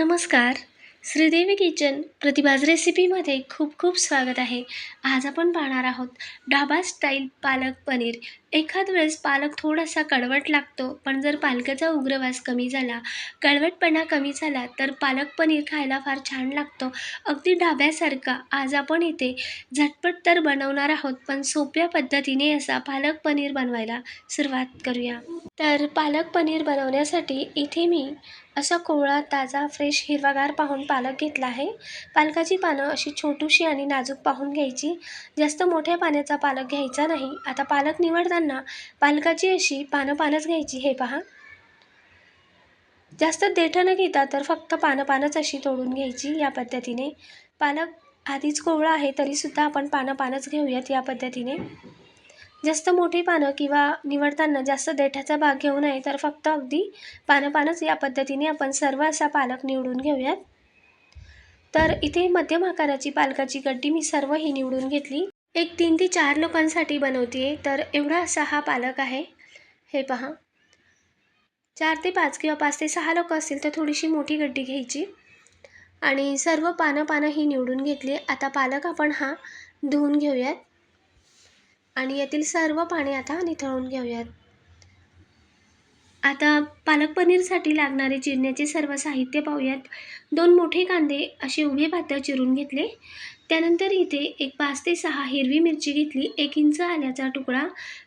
नमस्कार. श्रीदेवी किचन प्रतिभाज रेसिपीमध्ये खूप खूप स्वागत आहे. आज आपण पाहणार आहोत ढाबा स्टाईल पालक पनीर. एखाद वेळेस पालक थोडासा कडवट लागतो पण जर पालकाचा उग्रवास कमी झाला कडवटपणा कमी झाला तर पालक पनीर खायला फार छान लागतो. अगदी ढाब्यासारखा आज आपण इथे झटपट तर बनवणार आहोत पण सोप्या पद्धतीने असा पालक पनीर बनवायला सुरुवात करूया. तर पालक पनीर बनवण्यासाठी इथे मी असा कोवळा ताजा फ्रेश हिरवागार पाहून पालक घेतला आहे. पालकाची पानं अशी छोटूशी आणि नाजूक पाहून घ्यायची. जास्त मोठ्या पाण्याचा पालक घ्यायचा नाही. आता पालक निवडताना पालकाची अशी पानं पानच घ्यायची हे पहा. जास्त देठं न घेता तर फक्त पानं पानच अशी तोडून घ्यायची या पद्धतीने. पालक आधीच कोवळा आहे तरीसुद्धा आपण पानं पानच घेऊयात या पद्धतीने. जास्त मोठी पानं किंवा निवडताना जास्त देठाचा भाग घेऊ नये तर फक्त अगदी पानं पानच या पद्धतीने आपण सर्व असा पालक निवडून घेऊयात. तर इथे मध्यम आकाराची पालकाची गड्डी मी सर्व ही निवडून घेतली. एक तीन ते चार लोकांसाठी बनवते तर एवढा असा हा पालक आहे. हे पहा. चार ते पाच किंवा पाच ते सहा लोक असतील तर थोडीशी मोठी गड्डी घ्यायची. आणि सर्व पानं पानं ही निवडून घेतली. आता पालक आपण हा धुवून घेऊयात. आणि यातील सर्व पाणी आता निथळून घेऊयात. आता पालक पनीरसाठी लागणारे चिरण्याचे सर्व साहित्य पाहूयात. दोन मोठे कांदे असे उभे पातळ चिरून घेतले. त्यानंतर इथे एक पाच ते सहा हिरवी मिरची घेतली. एक इंच आल्याचा तुकडा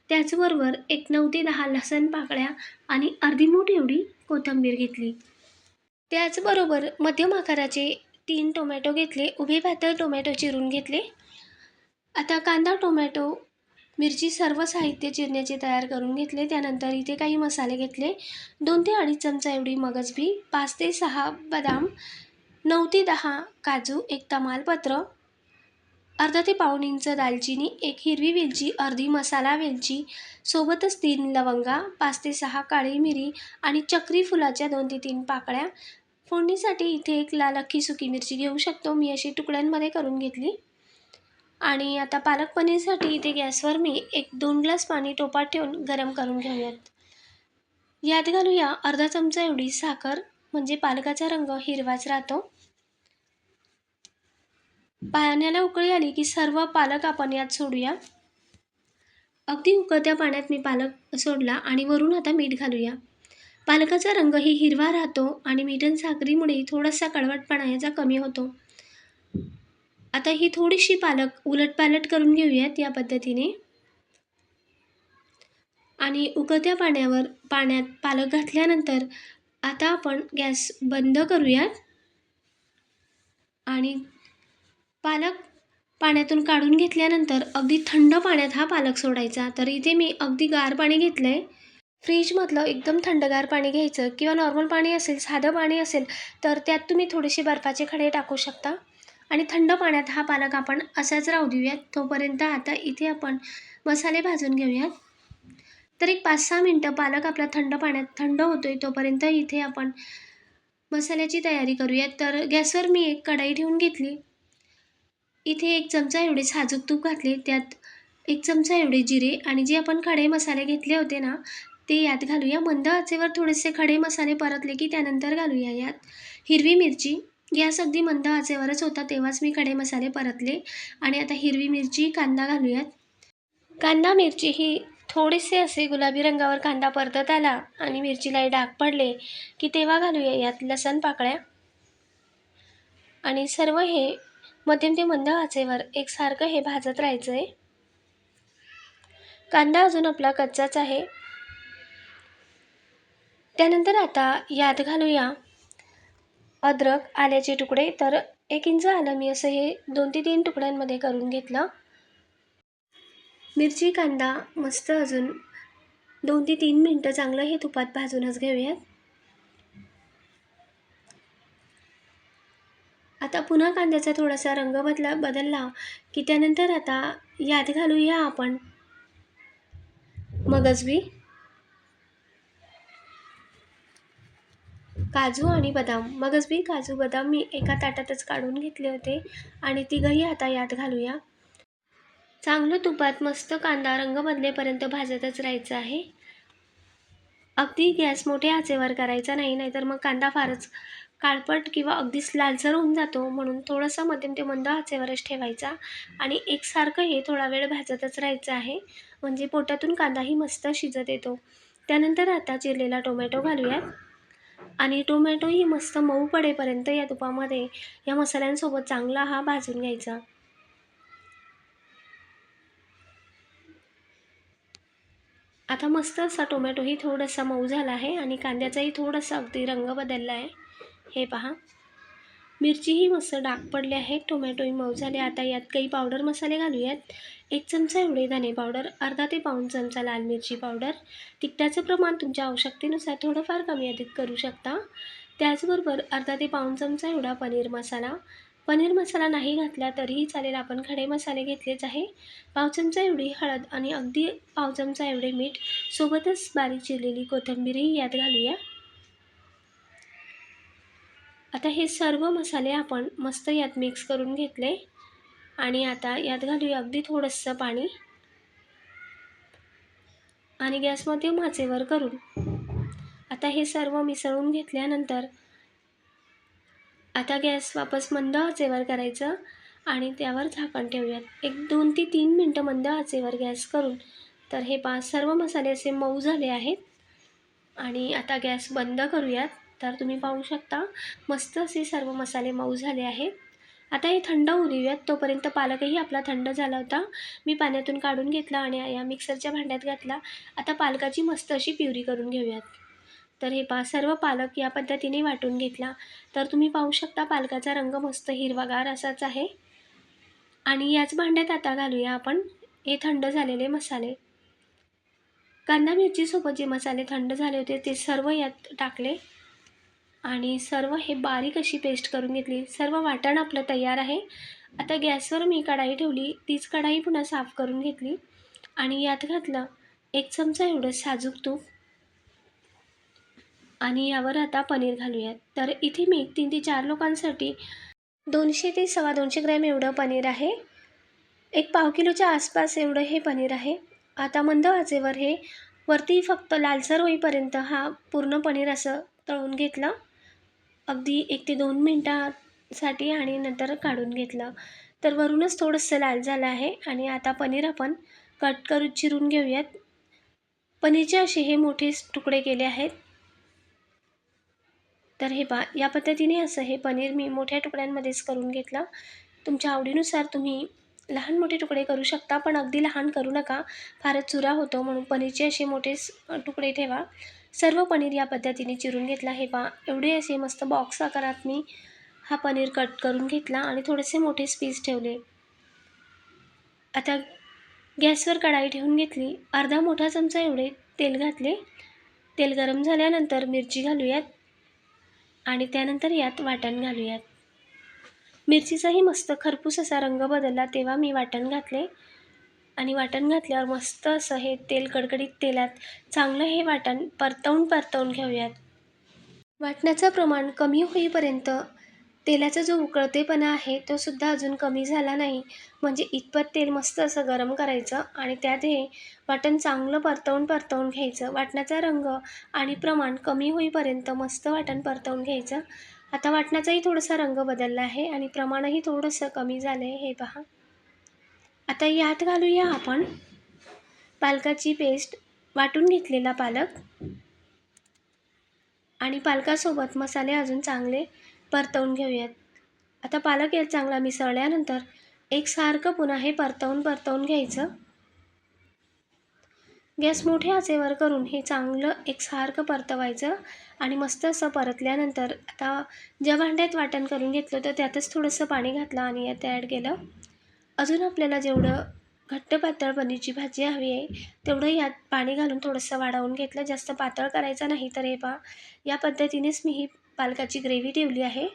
त्याचबरोबर एक नऊ ते दहा लसण पाकळ्या आणि अर्धी मूठ एवढी कोथिंबीर घेतली. त्याचबरोबर मध्यम आकाराचे तीन टोमॅटो घेतले. उभे पातळ टोमॅटो चिरून घेतले. आता कांदा टोमॅटो मिरची सर्व साहित्य चिरण्याचे तयार करून घेतले. त्यानंतर इथे काही मसाले घेतले. दोन ते अडीच चमचा एवढी मगजबी पाच ते सहा बदाम नऊ ते दहा काजू एक तमालपत्र अर्धा ते पाऊण इंच दालचिनी एक हिरवी वेलची अर्धी मसाला वेलची सोबतच तीन लवंगा पाच ते सहा काळी मिरी आणि चक्री फुलाच्या दोन ते तीन पाकळ्या. फोडणीसाठी इथे एक लाल अख्खी सुकी मिरची घेऊ शकतो. मी अशी तुकड्यांमध्ये करून घेतली. आणि आता पालक पनीरसाठी इथे गॅसवर मी एक दोन ग्लास पाणी टोपात ठेवून गरम करून घेऊयात. यात घालूया अर्धा चमचा एवढी साखर म्हणजे पालकाचा रंग हिरवाच राहतो. पाण्याला उकळी आली की सर्व पालक आपण यात सोडूया. अगदी उकळत्या पाण्यात मी पालक सोडला आणि वरून आता मीठ घालूया. पालकाचा रंगही हिरवा राहतो आणि मीठ साखरीमुळे थोडासा कडवटपणा याचा कमी होतो. आता ही थोडीशी पालक उलटपालट करून घेऊयात या पद्धतीने. आणि उकळत्या पाण्यावर पाण्यात पालक घातल्यानंतर आता आपण गॅस बंद करूयात. आणि पालक पाण्यातून काढून घेतल्यानंतर अगदी थंड पाण्यात हा पालक सोडायचा. तर इथे मी अगदी गार पाणी घेतलं आहे फ्रीजमधलं एकदम थंडगार पाणी घ्यायचं किंवा नॉर्मल पाणी असेल साधं पाणी असेल तर त्यात तुम्ही थोडेसे बर्फाचे खडे टाकू शकता. आणि थंड पाण्यात हा पालक आपण असाच राहू देऊयात. तोपर्यंत आता इथे आपण मसाले भाजून घेऊयात. तर एक पाच सहा मिनटं पालक आपला थंड पाण्यात थंड होतो आहे तोपर्यंत इथे आपण मसाल्याची तयारी करूयात. तर गॅसवर मी एक कढाई ठेवून घेतली. इथे एक चमचा एवढे साजूक तूप घातले. त्यात एक चमचा एवढे जिरे आणि जे आपण खडे मसाले घेतले होते ना ते यात घालूया. मंद आचेवर थोडेसे खडे मसाले परतले की त्यानंतर घालूया यात. हिरवी मिरची गॅस अगदी मंद आचेवरच होता तेव्हाच मी खडे मसाले परतले आणि आता हिरवी मिरची कांदा घालूयात. कांदा मिरची ही थोडेसे असे गुलाबी रंगावर कांदा परतत आला आणि मिरचीलाही डाग पडले की तेव्हा घालूया यात लसण पाकळ्या. आणि सर्व हे मध्यम ते मंद आचेवर एकसारखं हे भाजत राहायचं आहे कांदा अजून आपला कच्चाच आहे. त्यानंतर आता यात घालूया अद्रक आल्याचे तुकडे. तर एक इंच आलं. मी असं हे दोन ते तीन तुकड्यांमध्ये करून घेतलं. मिरची कांदा मस्त अजून दोन ते तीन मिनटं चांगलं हे तुपात भाजूनच घेऊयात. आता पुन्हा कांद्याचा थोडासा रंग बदला बदलला की त्यानंतर आता यात घालूया आपण मगजबी. काजू आणि बदाम. मगच बी काजू बदाम मी एका ताटातच काढून घेतले होते आणि तिघंही आता यात घालूया. चांगलं तुपात मस्त कांदा रंग बदलेपर्यंत भाजतच राहायचं आहे. अगदी गॅस मोठ्या आचेवर करायचा नाही नाहीतर मग कांदा फारच काळपट किंवा अगदीच लालसर होऊन जातो म्हणून थोडासा मध्यम ते मंद आचेवरच ठेवायचा आणि एकसारखं हे थोडा वेळ भाजतच राहायचं आहे. म्हणजे पोटातून कांदाही मस्त शिजत येतो. त्यानंतर आता चिरलेला टोमॅटो घालूयात. आणि टोमॅटोही मस्त मऊ पडेपर्यंत या तुपामध्ये या मसाल्यांसोबत चांगला हा भाजून घ्यायचा. आता मस्त असा टोमॅटोही थोडासा मऊ झाला आहे आणि कांद्याचाही थोडासा अगदी रंग बदलला आहे. हे पहा. मिरचीही मस्त डाग पडले आहेत. टोमॅटोही मऊ झाले. आता यात काही पावडर मसाले घालूयात. एक चमचा एवढे धने पावडर अर्धा ते पाऊण चमचा लाल मिरची पावडर तिखटाचं प्रमाण तुमच्या आवश्यकतेनुसार थोडंफार कमी अधिक करू शकता. त्याचबरोबर अर्धा ते पाऊण चमचा एवढा पनीर मसाला. पनीर मसाला नाही घातला तरीही चालेल. आपण खडे मसाले घेतलेच आहे. पाव चमचा एवढी हळद आणि अगदी पाव चमचा एवढे मीठ सोबतच बारीक चिरलेली कोथिंबीरही यात घालूया. आता हे सर्व मसाले आपण मस्त यात मिक्स करून घेतले. आणि आता यात घालूया अगदी थोडंसं पाणी. आणि गॅसमध्ये माचेवर करून. आता हे सर्व मिसळून घेतल्यानंतर आता गॅस वापस मंद आचेवर करायचं आणि त्यावर झाकण ठेवूयात. एक दोन ते तीन मिनटं मंद आचेवर गॅस करून. तर हे पाच सर्व मसाले असे मऊ झाले आहेत. आणि आता गॅस बंद करूयात. तर तुम्ही पाहू शकता मस्त असे सर्व मसाले मऊ झाले आहेत. आता हे थंड होऊ देऊयात तोपर्यंत पालकही आपला थंड झाला होता. मी पाण्यातून काढून घेतला आणि या मिक्सरच्या भांड्यात घातला. आता पालकाची मस्त अशी प्युरी करून घेऊयात. तर हे पा सर्व पालक या पद्धतीने वाटून घेतला. तर तुम्ही पाहू शकता पालकाचा रंग मस्त हिरवागार असाच आहे. आणि याच भांड्यात आता घालूया आपण हे थंड झालेले मसाले. कांदा मिरचीसोबत जे मसाले थंड झाले होते ते सर्व यात टाकले. आणि सर्व हे बारीक अशी पेस्ट करून घेतली. सर्व वाटण आपलं तयार आहे. आता गॅसवर मी कढाई ठेवली. तीच कढाई पुन्हा साफ करून घेतली. आणि यात घातलं एक चमचा एवढं साजूक तूप. आणि यावर आता पनीर घालूयात. तर इथे मी तीन ते चार लोकांसाठी दोनशे ते सव्वा दोनशे ग्रॅम एवढं पनीर आहे. एक पाव किलोच्या आसपास एवढं हे पनीर आहे. आता मंद वाजेवर हे वरती फक्त लालसर होईपर्यंत हा पूर्ण पनीर असं तळून घेतलं. अगदी एक ते दोन मिनटासाठी आणि नंतर काढून घेतलं. तर वरूनच थोडंसं लाल झालं आहे आणि आता पनीर आपण कट करून चिरून घेऊयात. पनीरचे असे हे मोठे तुकडे केले आहेत. तर हे पा या पद्धतीने असं हे पनीर मी मोठ्या तुकड्यांमध्येच करून घेतलं. तुमच्या आवडीनुसार तुम्ही लहान मोठे तुकडे करू शकता पण अगदी लहान करू नका. फारच चुरा होतो म्हणून पनीरचे असे मोठे तुकडे ठेवा. सर्व पनीर या पद्धतीने चिरून घेतला. हे पा एवढे असे मस्त बॉक्स आकारात मी हा पनीर कट करून घेतला आणि थोडेसे मोठे पीस ठेवले. आता गॅसवर कढाई ठेवून घेतली. अर्धा मोठा चमचा एवढे तेल घातले. तेल गरम झाल्यानंतर मिरची घालूयात आणि त्यानंतर यात वाटण घालूयात. मिरचीचाही मस्त खरपूस असा रंग बदलला तेव्हा मी वाटण घातले. आणि वाटण घातल्यावर मस्त असं हे तेल कडकडीत तेलात चांगलं हे वाटण परतवून परतवून घेऊयात. वाटण्याचं प्रमाण कमी होईपर्यंत तेलाचा जो उकळतेपणा आहे तो सुद्धा अजून कमी झाला नाही. म्हणजे इतपत तेल मस्त असं गरम करायचं आणि त्यात हे वाटण चांगलं परतवून परतवून घ्यायचं. वाटण्याचा रंग आणि प्रमाण कमी होईपर्यंत मस्त वाटण परतवून घ्यायचं. आता वाटण्याचाही थोडासा रंग बदलला आहे आणि प्रमाणही थोडंसं कमी झालं आहे हे पहा. आता यात घालूया आपण पालकाची पेस्ट वाटून घेतलेला पालक. आणि पालकासोबत मसाले अजून चांगले परतवून घेऊयात. आता पालक यात चांगला मिसळल्यानंतर एकसारखं पुन्हा हे परतवून परतवून घ्यायचं. गॅस मोठ्या आचेवर करून हे चांगलं एकसारखं परतवायचं आणि मस्त असं परतल्यानंतर आता ज्या भांड्यात वाटण करून घेतलं तर त्यातच थोडंसं पाणी घातलं आणि यात ॲड केलं. अजून आपल्याला जेवढं घट्ट पातळ पनीरची भाजी हवी आहे तेवढं यात पाणी घालून थोडंसं वाढवून घेतलं. जास्त पातळ करायचं नाही तर हे पा या पद्धतीनेच मी ही पालकाची ग्रेव्ही ठेवली आहे.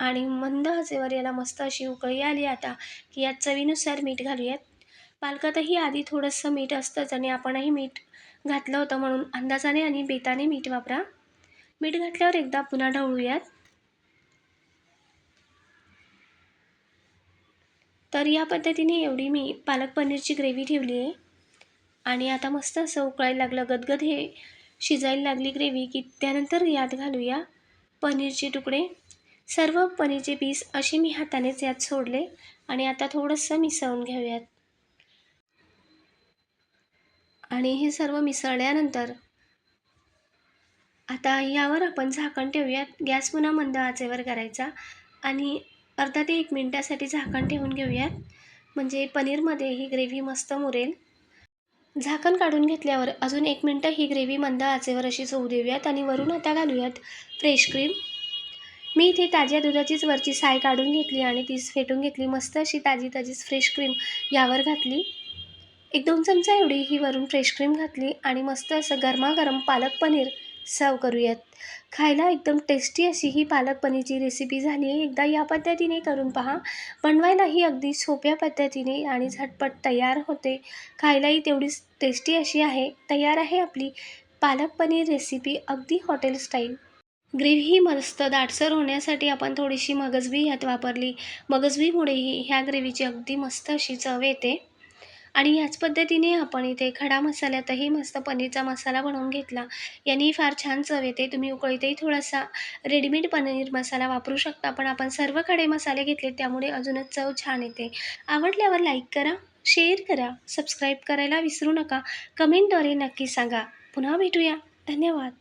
आणि मंद हजेवर याला मस्त अशी उकळी आली आता की यात चवीनुसार मीठ घालूयात. पालकातही आधी थोडंसं मीठ असतंच आणि आपणही मीठ घातलं होतं म्हणून अंदाजाने आणि बेताने मीठ वापरा. मीठ घातल्यावर एकदा पुन्हा ढवळूयात. तर या पद्धतीने एवढी मी पालक पनीरची ग्रेव्ही ठेवली आहे. आणि आता मस्त असं उकळायला लागलं. गदगद हे शिजायला लागली ग्रेव्ही की त्यानंतर यात घालूया पनीरचे तुकडे. सर्व पनीरचे पीस असे मी हातानेच यात सोडले आणि आता थोडंसं मिसळून घेऊयात. आणि हे सर्व मिसळल्यानंतर आता यावर आपण झाकण ठेवूयात. गॅस पुन्हा मंद आचेवर करायचा आणि अर्धा ते एक मिनटासाठी झाकण ठेवून घेऊयात. म्हणजे पनीरमध्ये ही ग्रेव्ही मस्त मुरेल. झाकण काढून घेतल्यावर अजून एक मिनटं ही ग्रेव्ही मंद आचेवर अशी होऊ देऊयात आणि वरून आता घालूयात फ्रेश क्रीम. मी इथे ताज्या दुधाचीच वरची साय काढून घेतली आणि तीच फेटून घेतली. मस्त अशी ताजी ताजीच फ्रेश क्रीम यावर घातली. एक दोन चमचा एवढी ही वरून फ्रेश क्रीम घातली आणि मस्त असं गरमागरम पालक पनीर सर्व करूयात. खायला एकदम टेस्टी अशी ही पालक पनीरची रेसिपी झाली आहे. एकदा या पद्धतीने करून पहा. बनवायलाही अगदी सोप्या पद्धतीने आणि झटपट तयार होते. खायलाही तेवढीच टेस्टी अशी आहे. तयार आहे आपली पालक पनीर रेसिपी अगदी हॉटेल स्टाईल ग्रेव्ही ही मस्त दाटसर होण्यासाठी आपण थोडीशी मगजबी यात वापरली. मगजबीमुळेही ह्या ग्रेव्हीची अगदी मस्त अशी चव येते. आणि ह्याच पद्धतीने आपण इथे खडा मसाल्यातही मस्त पनीरचा मसाला बनवून घेतला. यांनी फार छान चव येते. तुम्ही उकळीतही थोडासा रेडीमेड पनीर मसाला वापरू शकता पण आपण सर्व खडे मसाले घेतले त्यामुळे अजूनच चव छान येते. आवडल्यावर लाईक करा शेअर करा सबस्क्राईब करायला विसरू नका. कमेंटद्वारे नक्की सांगा. पुन्हा भेटूया. धन्यवाद.